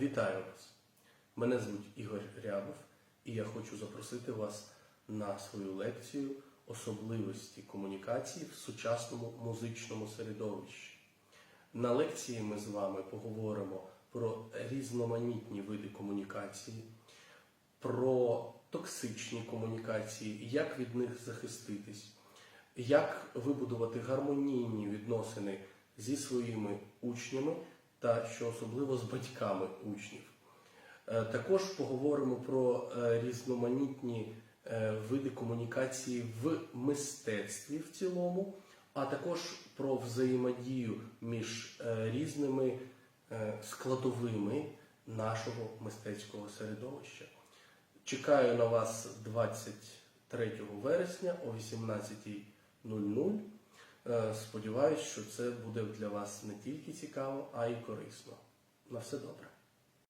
Вітаю вас! Мене звуть Ігор Рябов, і я хочу запросити вас на свою лекцію Особливості комунікації в сучасному музичному середовищі. На лекції ми з вами поговоримо про різноманітні види комунікації, про токсичні комунікації, як від них захиститись, як вибудувати гармонійні відносини зі своїми учнями та, що особливо, з батьками учнів. Е, Також поговоримо про е, різноманітні е, види комунікації в мистецтві в цілому, а також про взаємодію між різними складовими нашого мистецького середовища. Чекаю на вас 23 вересня о 18.00. Е, Сподіваюсь, що це буде для вас не тільки цікаво, а й корисно. На все добре.